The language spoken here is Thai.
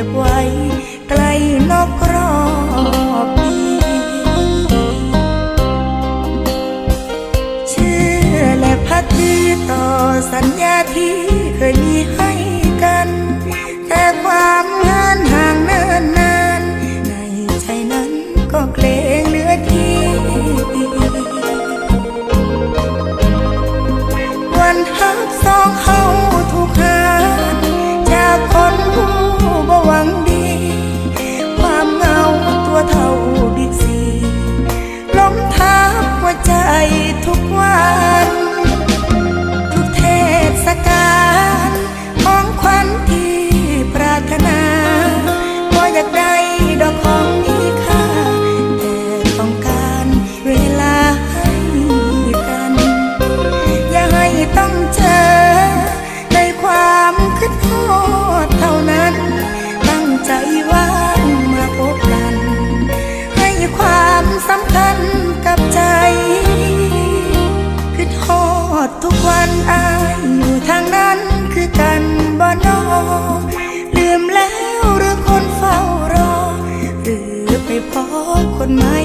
็บไว้ไกลนอกรอบปีเชื่อและพักดีต่อสัญญาที่เคยมีให้ why. my